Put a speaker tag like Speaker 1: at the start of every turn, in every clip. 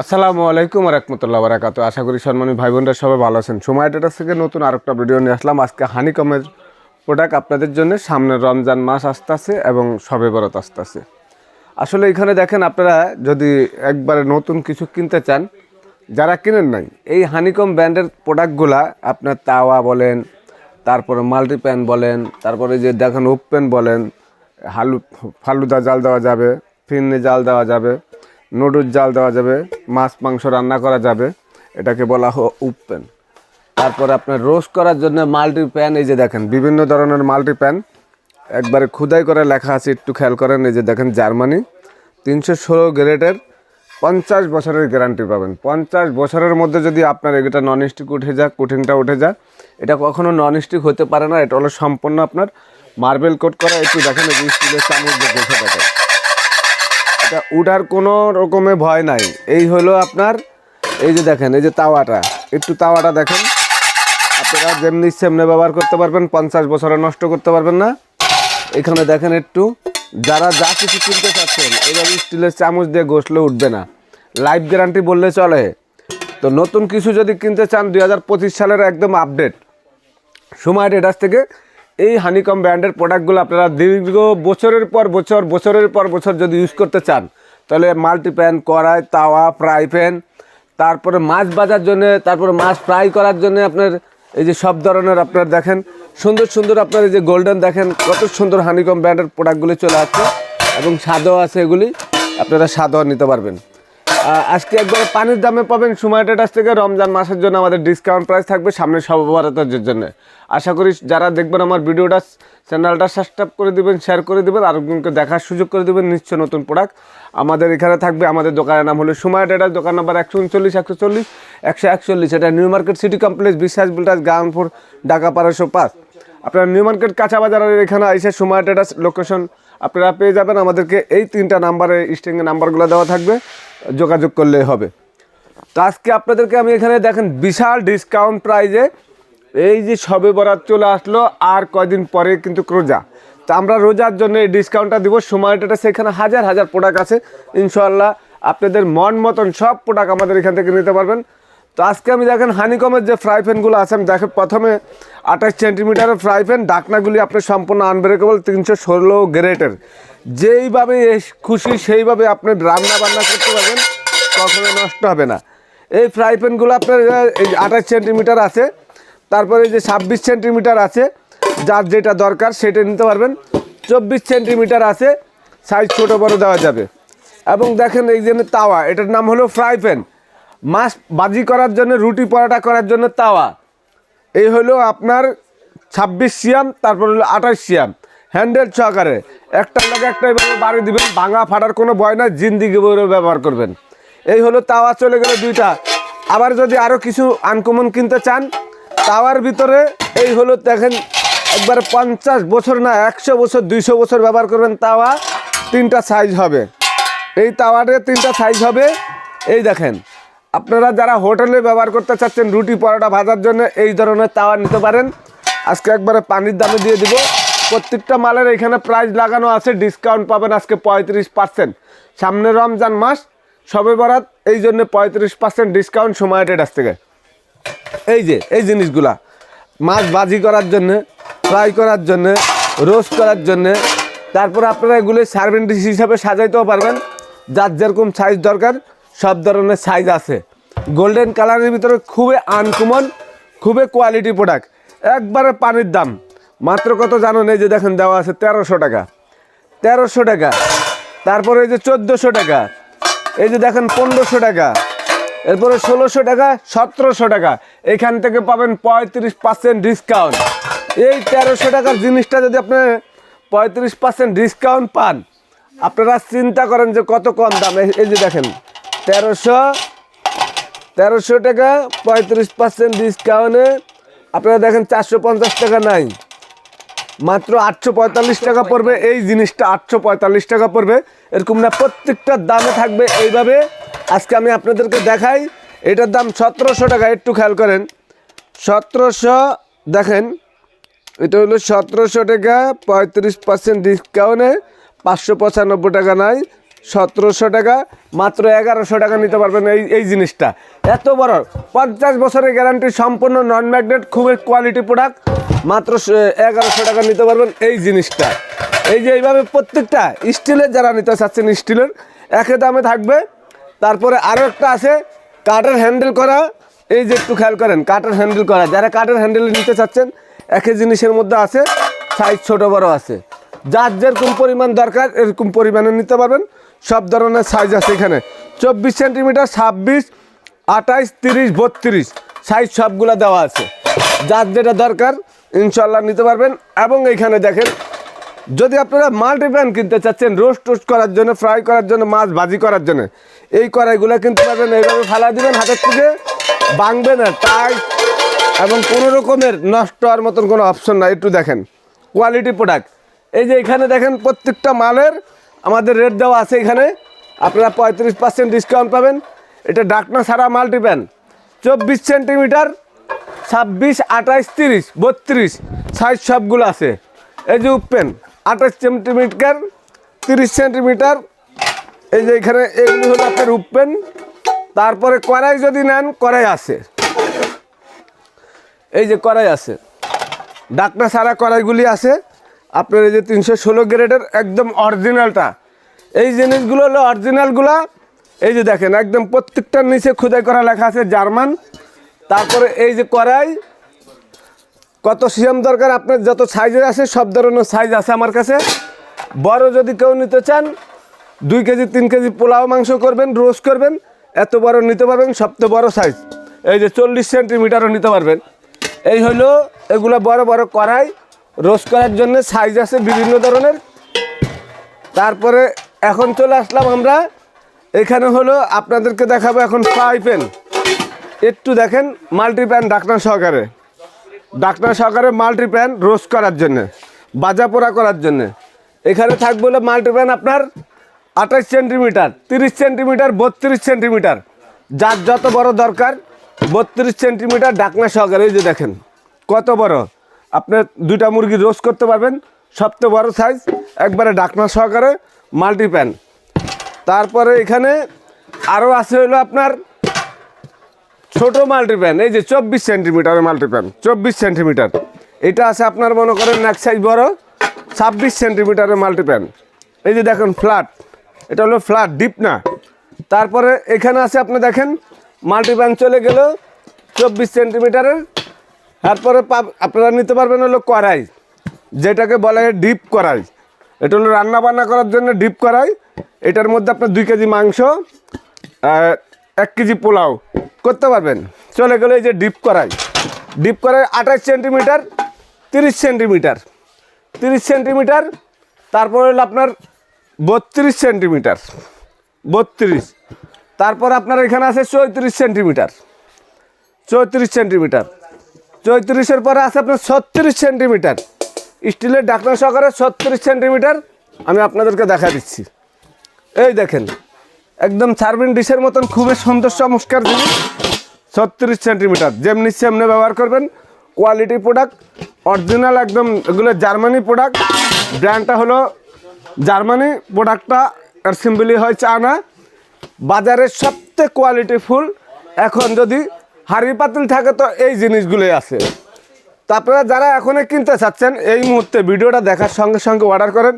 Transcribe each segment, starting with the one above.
Speaker 1: আসসালামু আলাইকুম রহমতুল্লাহ বারাকাতু আশা করি সম্মানী ভাই বোনরা সবাই ভালো আছেন। সময় ডেটার থেকে নতুন আরেকটা ভিডিও নিয়ে আসলাম। আজকে হানিকমের প্রোডাক্ট আপনাদের জন্য সামনে রমজান মাস আসতেছে এবং সবে বরত আসতেছে। আসলে এখানে দেখেন আপনারা যদি একবারে নতুন কিছু কিনতে চান, যারা কিনেন নাই, এই হানিকম ব্র্যান্ডের প্রোডাক্টগুলা আপনার তাওয়া বলেন, তারপরে মাল্টিপ্যান বলেন, তারপরে যে দেখেন ওপেন বলেন, হালু ফালুদা জাল দেওয়া যাবে, ফিরনি জাল দেওয়া যাবে। নুডলস জাল দেওয়া যাবে, মাছ, মাংস রান্না করা যাবে, এটাকে বলা হয় উপেন। তারপর আপনার রোস্ট করার জন্য মাল্টি প্যান এই যে দেখেন, বিভিন্ন ধরনের মাল্টি প্যান একবারে খুদাই করে লেখা আছে, একটু খেয়াল করেন, এই যে দেখেন জার্মানি। তিনশো ষোলো গ্রেডের পঞ্চাশ বছরের গ্যারান্টি পাবেন। পঞ্চাশ বছরের মধ্যে যদি আপনার এটা নন স্টিক উঠে যাক কুঠিনটা উঠে যায়, এটা কখনো নন স্টিক হতে পারে না, এটা হলো সম্পূর্ণ আপনার মার্বেল কোট করা। একটু দেখেন স্টিলের চামচ দেখে দেখেন। উঠার কোনো রকমে ভয় নাই। এই হলো আপনার, এই যে দেখেন, এই যে তাওয়াটা। একটু তাওয়াটা দেখেন। আপনারা যেমনি সেমনি ব্যবহার করতে পারবেন, পঞ্চাশ বছরে নষ্ট করতে পারবেন না। এখানে দেখেন একটু, যারা যা কিছু কিনতে চাচ্ছেন এইভাবে স্টিলের চামচ দিয়ে ঘষলে উঠবে না। লাইফ গ্যারান্টি বললে চলে। তো নতুন কিছু যদি কিনতে চান, দুই হাজার পঁচিশ সালের একদম আপডেট সময় ডেটাস থেকে এই হানিকম ব্র্যান্ডের প্রোডাক্টগুলো আপনারা দীর্ঘ বছরের পর বছর, বছরের পর বছর যদি ইউজ করতে চান, তাহলে মাল্টিপ্যান কড়াই, তাওয়া ফ্রাই প্যান তারপরে মাছ বাজার জন্য, তারপরে মাছ ফ্রাই করার জন্য আপনার এই যে সব ধরনের আপনার দেখেন, সুন্দর সুন্দর আপনার এই যে গোল্ডেন দেখেন, কত সুন্দর হানিকম ব্র্যান্ডের প্রোডাক্টগুলি চলে আসছে এবং স্বাদও আছে এগুলি, আপনারা স্বাদও নিতে পারবেন। আজকে একবার পানির দামে পাবেন সুমাইটাটাস থেকে। রমজান মাসের জন্য আমাদের ডিসকাউন্ট প্রাইস থাকবে সামনে সর্বভারতের জন্য। আশা করি যারা দেখবেন আমার ভিডিওটা চ্যানেলটা সাবস্ক্রাইব করে দিবেন শেয়ার করে দিবেন আরেকজনকে দেখার সুযোগ করে দিবেন, নিশ্চয় নতুন প্রোডাক্ট আমাদের এখানে থাকবে, আমাদের দোকানের নাম হলো সুমাই ডেটার দোকান নাম্বার একশো উনচল্লিশ, একশো চল্লিশ, একশো একচল্লিশ। এটা new market city complex, Biswas builders গাউনপুর Dhaka পাড়াশো পাঁচ আপনারা নিউ মার্কেট কাঁচা বাজারের এখানে আইসে সময় ডেটা লোকেশন আপনারা পেয়ে যাবেন। আমাদেরকে এই তিনটা নাম্বারে স্টিংয়ে নাম্বারগুলো দেওয়া থাকবে। যোগাযোগ করলে হবে। তো আজকে আপনাদেরকে আমি এখানে দেখেন বিশাল ডিসকাউন্ট প্রাইজে এই যে সবে বরাত চলে আসলো, আর কয়দিন পরে কিন্তু রোজা। তো আমরা রোজার জন্য এই ডিসকাউন্টটা দিব। সময়টা সেখানে হাজার হাজার প্রোডাক্ট আছে। ইনশাল্লাহ আপনাদের মন মতন সব প্রোডাক্ট আমাদের এখান থেকে নিতে পারবেন। তো আজকে আমি দেখেন হানিকমের যে ফ্রাই প্যানগুলো আছে, আমি দেখেন প্রথমে আঠাশ সেন্টিমিটারের ফ্রাই প্যান ডাকনাগুলি আপনার সম্পূর্ণ আনব্রেকেবল তিনশো ষোলো গ্রেটের যেইভাবে খুশি, সেইভাবে আপনি রান্না বান্না করতে পারবেন, কখনো নষ্ট হবে না। এই ফ্রাই প্যানগুলো আপনার, এই আঠাশ সেন্টিমিটার আছে, তারপরে যে ছাব্বিশ সেন্টিমিটার আছে, যার যেটা দরকার সেটা নিতে পারবেন। চব্বিশ সেন্টিমিটার আছে, সাইজ ছোটো বড় দেওয়া যাবে। এবং দেখেন এই যে তাওয়া, এটার নাম হলো ফ্রাই প্যান। মাছ বাজি করার জন্য, রুটি পরোটা করার জন্য তাওয়া। এই হলো আপনার ছাব্বিশ সিয়াম, তারপর হলো আঠাশ সিয়াম। হ্যান্ডেল সহকারে একটার লাগে একটা এভাবে বাড়ি দিবেন, ভাঙা ফাটার কোনো ভয় নাই, জিন্দিগি বইরে ব্যবহার করবেন। এই হলো তাওয়া চলে গেলে দুইটা। আবার যদি আরও কিছু আনকমন কিনতে চান, তাওয়ার ভিতরে এই হলো দেখেন, একবারে পঞ্চাশ বছর না, একশো বছর, দুইশো বছর ব্যবহার করবেন তাওয়া। তিনটা সাইজ হবে। এই তাওয়ারে তিনটা সাইজ হবে। এই দেখেন, আপনারা যারা হোটেলে ব্যবহার করতে চাচ্ছেন, রুটি পরোটা ভাজার জন্য এই ধরনের তাওয়া নিতে পারেন। আজকে একবারে পানির দামে দিয়ে দিব। প্রত্যেকটা মালের এখানে প্রাইস লাগানো আছে ডিসকাউন্ট পাবেন আজকে পঁয়ত্রিশ পার্সেন্ট সামনে রমজান মাস, সবে বরাত, এই জন্য পঁয়ত্রিশ পার্সেন্ট ডিসকাউন্ট সময় কাছ থেকে। এই যে, এই জিনিসগুলা, মাছ ভাজি করার জন্য ফ্রাই করার জন্য রোস্ট করার জন্য, তারপর আপনারা এগুলো সার্ভিং ডিশ হিসাবে সাজাইতেও পারবেন। যার যেরকম সাইজ দরকার, সব ধরনের সাইজ আছে। গোল্ডেন কালারের ভিতরে খুবই আনকমন খুবই কোয়ালিটি প্রোডাক্ট একবারে পানির দাম। মাত্র কত জানেন এই যে দেখেন দেওয়া আছে তেরোশো টাকা? তেরোশো টাকা। তারপরে এই যে চোদ্দোশো টাকা। এই যে দেখেন পনেরোশো টাকা। এরপরে ষোলোশো টাকা, সতেরোশো টাকা। এখান থেকে পাবেন পঁয়ত্রিশ পার্সেন্ট ডিসকাউন্ট এই তেরোশো টাকার জিনিসটা যদি আপনি পঁয়ত্রিশ পার্সেন্ট ডিসকাউন্ট পান, আপনারা চিন্তা করেন যে কত কম দাম। এই যে দেখেন, তেরোশো তেরোশো টাকা, পঁয়ত্রিশ পার্সেন্ট ডিসকাউন্টে আপনারা দেখেন চারশো পঞ্চাশ টাকা নাই। মাত্র আটশো পঁয়তাল্লিশ টাকা পড়বে। এই জিনিসটা আটশো পঁয়তাল্লিশ টাকা পড়বে। এরকম না প্রত্যেকটার দামে থাকবে এইভাবে। আজকে আমি আপনাদেরকে দেখাই, এটার দাম সতেরোশো টাকা, একটু খেয়াল করেন। সতেরোশো, দেখেন, এটা হলো সতেরোশো টাকা, পঁয়ত্রিশ পার্সেন্ট ডিসকাউন্টে পাঁচশো পঁচানব্বই টাকা নাই। সতেরোশো টাকা, মাত্র এগারোশো টাকা নিতে পারবেন এই এই জিনিসটা। এত বড়, পঞ্চাশ বছরের গ্যারান্টি সম্পূর্ণ নন ম্যাগনেট খুবই কোয়ালিটি প্রোডাক্ট মাত্র এগারোশো টাকা নিতে পারবেন এই জিনিসটা। এই যে এইভাবে প্রত্যেকটা স্টিলের যারা নিতে চাচ্ছেন স্টিলের একই দামে থাকবে। তারপরে আরও একটা আছে, কাঠের হ্যান্ডেল করা। এই যে একটু খেয়াল করেন, কাঠের হ্যান্ডেল করা। যারা কাঠের হ্যান্ডেল নিতে চাচ্ছেন, একই জিনিসের মধ্যে আছে সাইজ ছোট বড় আছে। যার যেরকম পরিমাণ দরকার, এরকম পরিমাণে নিতে পারবেন। সব ধরনের সাইজ আছে এখানে। চব্বিশ সেন্টিমিটার ছাব্বিশ, আঠাইশ, তিরিশ, বত্রিশ সাইজ সবগুলো দেওয়া আছে। যার যেটা দরকার ইনশাল্লাহ নিতে পারবেন। এবং এইখানে দেখেন, যদি আপনারা মাল্টিপ্যান কিনতে চাচ্ছেন রোস্ট টোস্ট করার জন্য ফ্রাই করার জন্য, মাছ ভাজি করার জন্য, এই কড়াইগুলো কিনতে পারবেন এইভাবে ফেলা দিবেন, হাতের থেকে ভাঙবে না টাইট এবং কোনো রকমের নষ্ট হওয়ার মতন কোনো অপশন নাই। একটু দেখেন কোয়ালিটি প্রোডাক্ট এই যে এখানে দেখেন, প্রত্যেকটা মালের আমাদের রেট দেওয়া আছে এখানে। আপনারা পঁয়ত্রিশ পার্সেন্ট ডিসকাউন্ট পাবেন। এটা ডাকনা ছাড়া মাল্টিপ্যান চব্বিশ সেন্টিমিটার ছাব্বিশ, আঠাইশ, তিরিশ, বত্রিশ সাইজ সবগুলো আছে। এই যে উপেন, আঠাশ সেন্টিমিটার তিরিশ সেন্টিমিটার এই যে এখানে এগুলি হলো আপনার উপেন। তারপরে কড়াই যদি নেন, কড়াই আছে। এই যে কড়াই আছে। ডাকনা সারা কড়াইগুলি আছে। আপনার এই যে তিনশো ষোলো গ্রেডের একদম অরিজিনালটা, এই জিনিসগুলো হলো অরিজিনালগুলা, এই যে দেখেন, একদম প্রত্যেকটার নিচে খোদাই করা লেখা আছে জার্মান, তারপরে এই যে কড়াই, কত সিএম দরকার, আপনার যত সাইজের আছে, সব ধরনের সাইজ আছে আমার কাছে। বড় যদি কেউ নিতে চান, দুই কেজি, তিন কেজি পোলাও মাংস করবেন, রোস্ট করবেন, এত বড় নিতে পারবেন সবচেয়ে বড় সাইজ। এই যে চল্লিশ সেন্টিমিটারও নিতে পারবেন। এই হলো, এগুলো বড় বড় কড়াই রোস্ট করার জন্য সাইজ আছে বিভিন্ন ধরনের। তারপরে এখন চলে আসলাম আমরা। এখানে হলো আপনাদেরকে দেখাবো এখন ফ্রাই প্যান একটু দেখেন মাল্টিপ্যান ডাকনা সহকারে। ডাকনা সহকারে মাল্টিপ্যান রোস্ট করার জন্যে, বাজা পোড়া করার জন্য। এখানে থাকবে হলো মাল্টিপ্যান আপনার আঠাশ সেন্টিমিটার তিরিশ সেন্টিমিটার বত্রিশ সেন্টিমিটার যার যত বড় দরকার, বত্রিশ সেন্টিমিটার ডাকনা সহকারে এই যে দেখেন, কত বড়। আপনার দুইটা মুরগি রোস্ট করতে পারবেন। সবচেয়ে বড় সাইজ একবারে ডাকনা সহকারে মাল্টিপ্যান তারপরে এখানে আরও আছে হলো আপনার ছোট মাল্টিপ্যান এই যে চব্বিশ সেন্টিমিটারের মাল্টিপ্যান চব্বিশ সেন্টিমিটার। এটা আছে আপনার মনে করেন এক সাইজ বড়, ছাব্বিশ সেন্টিমিটারের মাল্টিপ্যান এই যে দেখেন ফ্ল্যাট এটা হলো ফ্ল্যাট ডিপ না। তারপরে এখানে আছে আপনি দেখেন মাল্টিপ্যান চলে গেল চব্বিশ সেন্টিমিটারের তারপরে আপনারা নিতে পারবেন হলো কড়াই, যেটাকে বলা হয় ডিপ কড়াই। এটা হলো রান্না বান্না করার জন্য ডিপ কড়াই। এটার মধ্যে আপনার দুই কেজি মাংস এক কেজি পোলাও। করতে পারবেন। চলে গেলে এই যে ডিপ কড়াই। ডিপ কড়াই আঠাশ সেন্টিমিটার, তিরিশ সেন্টিমিটার। তিরিশ সেন্টিমিটার, তারপর হলো আপনার বত্রিশ সেন্টিমিটার। বত্রিশ। তারপর আপনার এখানে আছে চৌত্রিশ সেন্টিমিটার। চৌত্রিশ সেন্টিমিটার। চৌত্রিশের পরে আছে আপনার ছত্রিশ সেন্টিমিটার। স্টিলের ডাকনা সহকারে ছত্রিশ সেন্টিমিটার আমি আপনাদেরকে দেখা দিচ্ছি। এই দেখেন, একদম সার্ভিং ডিশের মতন খুবই সুন্দর চমৎকার জিনিস। ছত্রিশ সেন্টিমিটার, যেমনি সেমনি ব্যবহার করবেন। কোয়ালিটি প্রোডাক্ট, অরিজিনাল একদম এগুলো জার্মানি প্রোডাক্ট। ব্র্যান্ডটা হলো জার্মানি, প্রোডাক্টটা আর সিম্বলি হয় চানা বাজারের সবচেয়ে কোয়ালিটি ফুল এখন যদি হাড়ি পাতিল থাকে তো এই জিনিসগুলোই আছে। তো আপনারা যারা এখনই কিনতে চাচ্ছেন, এই মুহূর্তে ভিডিওটা দেখার সঙ্গে সঙ্গে অর্ডার করেন।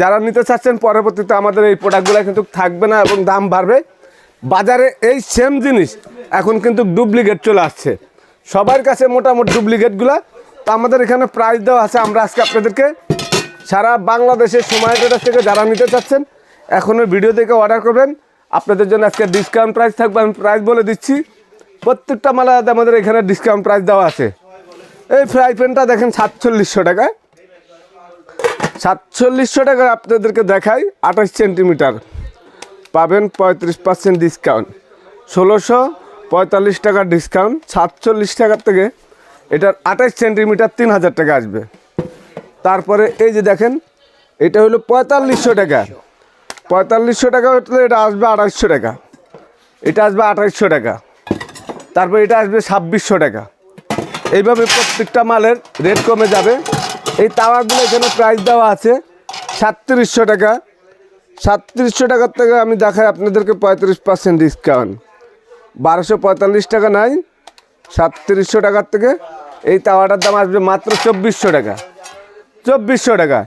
Speaker 1: যারা নিতে চাচ্ছেন, পরবর্তীতে আমাদের এই প্রোডাক্টগুলো কিন্তু থাকবে না এবং দাম বাড়বে। বাজারে এই সেম জিনিস এখন কিন্তু ডুপ্লিকেট চলে আসছে। সবার কাছে মোটামুটি ডুপ্লিকেটগুলো তো আমাদের এখানে প্রাইস দেওয়া আছে। আমরা আজকে আপনাদেরকে সারা বাংলাদেশের সময় কাছ থেকে যারা নিতে চাচ্ছেন এখনও ভিডিও দেখে অর্ডার করবেন। আপনাদের জন্য আজকে ডিসকাউন্ট প্রাইস থাকবে, আমি প্রাইস বলে দিচ্ছি। প্রত্যেকটা মালা আমাদের এখানে ডিসকাউন্ট প্রাইস দেওয়া আছে। এই ফ্রাই প্যানটা দেখেন সাতচল্লিশশো টাকা সাতচল্লিশশো টাকা আপনাদেরকে দেখাই, আঠাশ সেন্টিমিটার পাবেন পঁয়ত্রিশ পার্সেন্ট ডিসকাউন্ট ষোলোশো পঁয়তাল্লিশ টাকার ডিসকাউন্ট সাতচল্লিশ টাকার থেকে এটার আঠাশ সেন্টিমিটার তিন হাজার টাকা আসবে। তারপরে এই যে দেখেন, এটা হলো পঁয়তাল্লিশশো টাকা। পঁয়তাল্লিশশো টাকা হলে এটা আসবে আঠাশশো টাকা। এটা আসবে আঠাশশো টাকা। তারপর এটা আসবে ছাব্বিশশো টাকা। এইভাবে প্রত্যেকটা মালের রেট কমে যাবে। এই তাওয়াগুলো এখানে প্রাইস দেওয়া আছে সাতত্রিশশো টাকা। সাতত্রিশশো টাকার থেকে আমি দেখাই আপনাদেরকে পঁয়ত্রিশ পার্সেন্ট ডিসকাউন্ট বারোশো পঁয়তাল্লিশ টাকা নাই, সাতত্রিশশো টাকার থেকে এই তাওয়াটার দাম আসবে মাত্র চব্বিশশো টাকা। চব্বিশশো টাকা।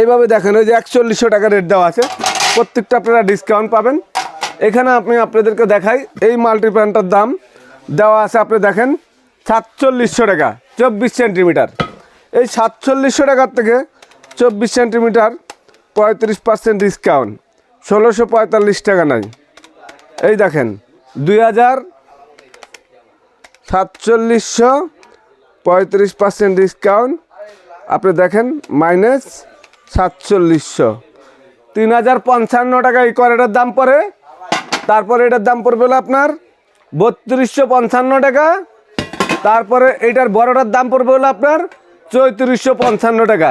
Speaker 1: এইভাবে দেখেন ওই যে একচল্লিশশো টাকা রেট দেওয়া আছে। প্রত্যেকটা আপনারা ডিসকাউন্ট পাবেন। এখানে আমি আপনাদেরকে দেখাই এই মাল্টিপ্যান্টার দাম। দেওয়া আছে আপনি দেখেন, সাতচল্লিশশো টাকা, চব্বিশ সেন্টিমিটার। এই সাতচল্লিশশো টাকার থেকে চব্বিশ সেন্টিমিটার পঁয়ত্রিশ পার্সেন্ট ডিসকাউন্ট ষোলোশো পঁয়তাল্লিশ টাকা নাই। এই দেখেন, দুই হাজার সাতচল্লিশশো পঁয়ত্রিশ পার্সেন্ট ডিসকাউন্ট আপনি দেখেন মাইনাস সাতচল্লিশশো। তিন হাজার পঞ্চান্ন টাকা এই করেটার দাম পড়ে, তারপরে এটার দাম পড়বে আপনার বত্রিশশো পঞ্চান্ন টাকা। তারপরে এইটার বড়টার দাম পড়বে হলো আপনার চৌত্রিশশো পঞ্চান্ন টাকা।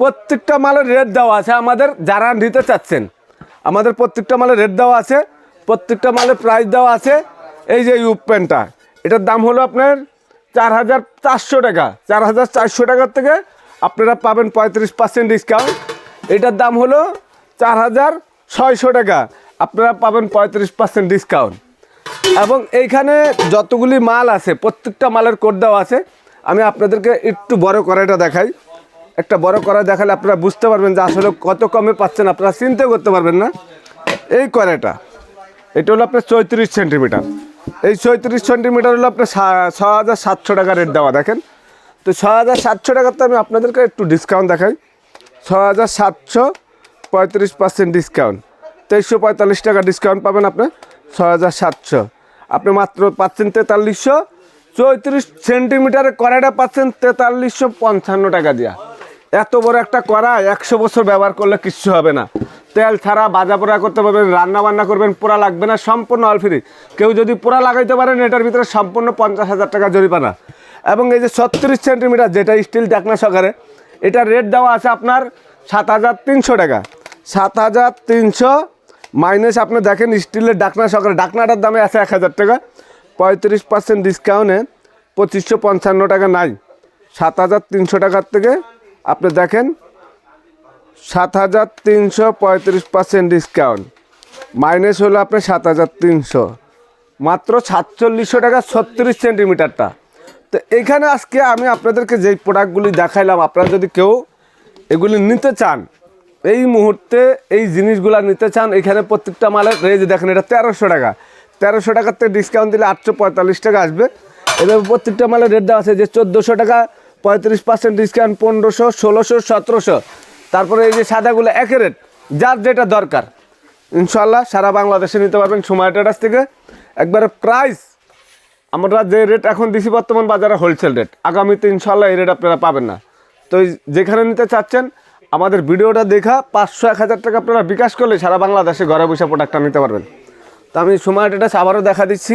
Speaker 1: প্রত্যেকটা মালের রেট দেওয়া আছে আমাদের, যারা নিতে চাচ্ছেন। আমাদের প্রত্যেকটা মালের রেট দেওয়া আছে, প্রত্যেকটা মালের প্রাইস দেওয়া আছে। এই যে ইউপ প্যান্টটা এটার দাম হলো আপনার চার হাজার চারশো টাকা। চার হাজার চারশো টাকার থেকে আপনারা পাবেন পঁয়ত্রিশ পার্সেন্ট ডিসকাউন্ট এটার দাম হলো চার হাজার ছয়শো টাকা। আপনারা পাবেন পঁয়ত্রিশ পার্সেন্ট ডিসকাউন্ট এবং এইখানে যতগুলি মাল আছে, প্রত্যেকটা মালের কোড দেওয়া আছে। আমি আপনাদেরকে একটু বড় কড়াইটা দেখাই। একটা বড় কড়াই দেখালে আপনারা বুঝতে পারবেন যে আসলে কত কমে পাচ্ছেন, আপনারা চিন্তা করতে পারবেন না। এই কড়াইটা, এটা হলো আপনার চৌত্রিশ সেন্টিমিটার। এই চৌত্রিশ সেন্টিমিটার হলো আপনার ছ হাজার সাতশো টাকা রেট দেওয়া, দেখেন। তো ছ হাজার সাতশো টাকাতে আমি আপনাদেরকে একটু ডিসকাউন্ট দেখাই। ছ হাজার সাতশো পঁয়ত্রিশ পার্সেন্ট ডিসকাউন্ট তেইশশো পঁয়তাল্লিশ টাকা ডিসকাউন্ট পাবেন আপনি ছ হাজার সাতশো। আপনি মাত্র পাচ্ছেন তেতাল্লিশশো চৌত্রিশ সেন্টিমিটারের কড়াইটা পাচ্ছেন তেতাল্লিশশো পঞ্চান্ন টাকা দিয়া। এত বড় একটা কড়াই, একশো বছর ব্যবহার করলে কিচ্ছু হবে না। তেল ছাড়া বাজা পোড়া করতে পারবেন রান্না বান্না করবেন, পোড়া লাগবে না, সম্পূর্ণ অল ফ্রি কেউ যদি পোড়া লাগাইতে পারেন, এটার ভিতরে সম্পূর্ণ পঞ্চাশ হাজার টাকা জরিমানা। এবং এই যে ছত্রিশ সেন্টিমিটার, যেটা স্টিল ডাকনা সহকারে, এটার রেট দেওয়া আছে আপনার সাত হাজার তিনশো টাকা। সাত হাজার তিনশো মাইনাস আপনি দেখেন স্টিলের ডাকনা সহকারে, ডাকনাটার দামে আছে এক হাজার টাকা। পঁয়ত্রিশ পার্সেন্ট ডিসকাউন্টে পঁচিশশো পঞ্চান্ন টাকা নাই। সাত হাজার তিনশো টাকার থেকে আপনি দেখেন সাত হাজার তিনশো পঁয়ত্রিশ পার্সেন্ট ডিসকাউন্ট মাইনাস হলো আপনার সাত হাজার তিনশো। মাত্র সাতচল্লিশশো টাকা ছত্রিশ সেন্টিমিটারটা। তো এখানে আজকে আমি আপনাদেরকে যেই প্রোডাক্টগুলি দেখাইলাম, আপনারা যদি কেউ এগুলি নিতে চান এই মুহূর্তে এই জিনিসগুলো নিতে চান, এখানে প্রত্যেকটা মালের রেঞ্জ দেখেন, এটা তেরোশো টাকা। তেরোশো টাকার থেকে ডিসকাউন্ট দিলে আটশো পঁয়তাল্লিশ টাকা আসবে। এবার প্রত্যেকটা মালের রেট দেওয়া আছে যে চোদ্দোশো টাকা, পঁয়ত্রিশ পার্সেন্ট ডিসকাউন্ট পনেরোশো, ষোলোশো, সতেরোশো। তারপরে এই যে সাদাগুলো একের রেট যার যেটা দরকার। ইনশাল্লাহ সারা বাংলাদেশে নিতে পারবেন সময় টাটাস থেকে। একবারে প্রাইস আমরা যে রেট এখন দিছি বর্তমান বাজারে হোলসেল রেট আগামীতে ইনশাল্লাহ এই রেট আপনারা পাবেন না। তো যেখানে নিতে চাচ্ছেন আমাদের ভিডিওটা দেখা পাঁচশো, এক হাজার টাকা আপনারা বিকাশ করলে সারা বাংলাদেশে ঘরে বসে প্রোডাক্টটা নিতে পারবেন। তো আমি সময় ডেটাস আবারও দেখা দিচ্ছি।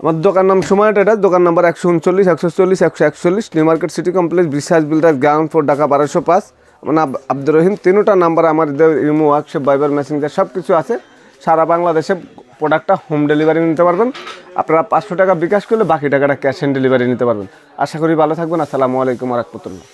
Speaker 1: আমার দোকান নাম সময় ডেটাস দোকান নাম্বার একশো উনচল্লিশ, একশো চল্লিশ, একশো একচল্লিশ, new market city complex, Biswas builders, ground four Dhaka বারোশো পাঁচ। আমার নাম আব্দুর রহিম, তিনোটা নাম্বার আমাদের ইমো ওয়ার্কশপ বাইবার মেসেঞ্জার সব কিছু আছে। সারা বাংলাদেশে প্রোডাক্টটা হোম ডেলিভারি নিতে পারবেন। আপনারা পাঁচশো টাকা বিকাশ করলে বাকি টাকাটা ক্যাশ অন ডেলিভারি নিতে পারবেন। আশা করি ভালো থাকবেন। আসসালামু আলাইকুম রহমতুল্লাহ।